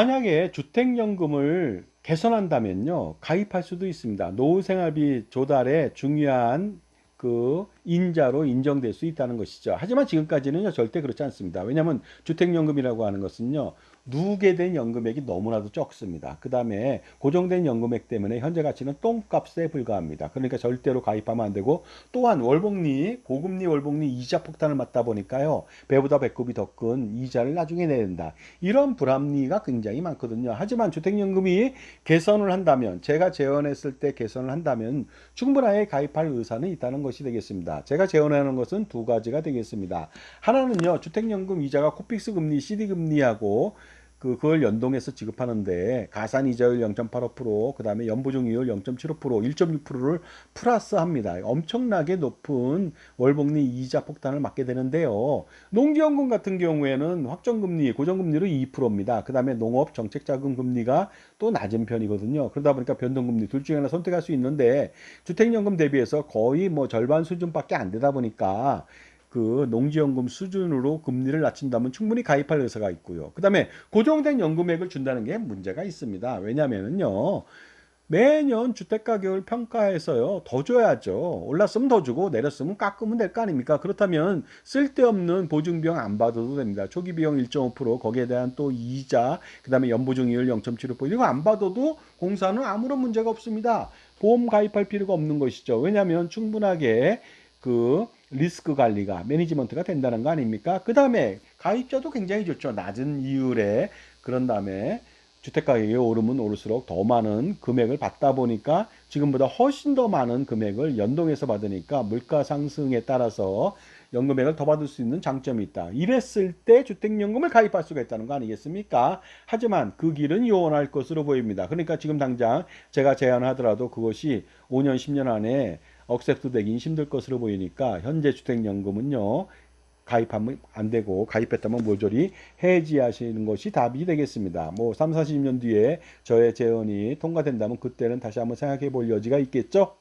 만약에 주택연금을 개선한다면요, 가입할 수도 있습니다. 노후생활비 조달에 중요한 그 인자로 인정될 수 있다는 것이죠. 하지만 지금까지는요, 절대 그렇지 않습니다. 왜냐하면 주택연금이라고 하는 것은요, 누게 된 연금액이 너무나도 적습니다. 그 다음에 고정된 연금액 때문에 현재 가치는 똥값에 불과합니다. 그러니까 절대로 가입하면 안 되고 또한 월복리, 고금리 월복리 이자 폭탄을 맞다 보니까요. 배보다 배꼽이 더 큰 이자를 나중에 내야 된다. 이런 불합리가 굉장히 많거든요. 하지만 주택연금이 개선을 한다면 제가 재원했을 때 개선을 한다면 충분하게 가입할 의사는 있다는 것이 되겠습니다. 제가 재원하는 것은 두 가지가 되겠습니다. 하나는요. 주택연금 이자가 코픽스 금리, CD 금리하고 그 그걸 연동해서 지급하는데 가산 이자율 0.85%, 그다음에 연보증이율 0.75%, 1.6%를 플러스합니다. 엄청나게 높은 월복리 이자 폭탄을 맞게 되는데요. 농지연금 같은 경우에는 확정금리, 고정금리로 2%입니다. 그다음에 농업 정책자금 금리가 또 낮은 편이거든요. 그러다 보니까 변동금리 둘 중에 하나 선택할 수 있는데 주택연금 대비해서 거의 뭐 절반 수준밖에 안 되다 보니까 그 농지연금 수준으로 금리를 낮춘다면 충분히 가입할 의사가 있고요. 그 다음에 고정된 연금액을 준다는 게 문제가 있습니다. 왜냐면은요. 매년 주택 가격을 평가해서요 더 줘야죠 올랐으면 더 주고 내렸으면 깎으면 될 거 아닙니까 그렇다면 쓸데없는 보증 비용 안 받아도 됩니다 초기 비용 1.5% 거기에 대한 또 이자 그 다음에 연보증이율 0.75% 이거 안 받아도 공사는 아무런 문제가 없습니다 보험 가입할 필요가 없는 것이죠 왜냐하면 충분하게 그 리스크 관리가 매니지먼트가 된다는 거 아닙니까? 그 다음에 가입자도 굉장히 좋죠. 낮은 이율에 그런 다음에 주택 가격이 오르면 오를수록 더 많은 금액을 받다 보니까 지금보다 훨씬 더 많은 금액을 연동해서 받으니까 물가 상승에 따라서 연금액을 더 받을 수 있는 장점이 있다. 이랬을 때 주택연금을 가입할 수가 있다는 거 아니겠습니까? 하지만 그 길은 요원할 것으로 보입니다. 그러니까 지금 당장 제가 제안하더라도 그것이 5년, 10년 안에 억셉트 되긴 힘들 것으로 보이니까 현재 주택연금은요. 가입하면 안 되고 가입했다면 모조리 해지하시는 것이 답이 되겠습니다. 뭐 3, 40년 뒤에 저의 재원이 통과된다면 그때는 다시 한번 생각해 볼 여지가 있겠죠.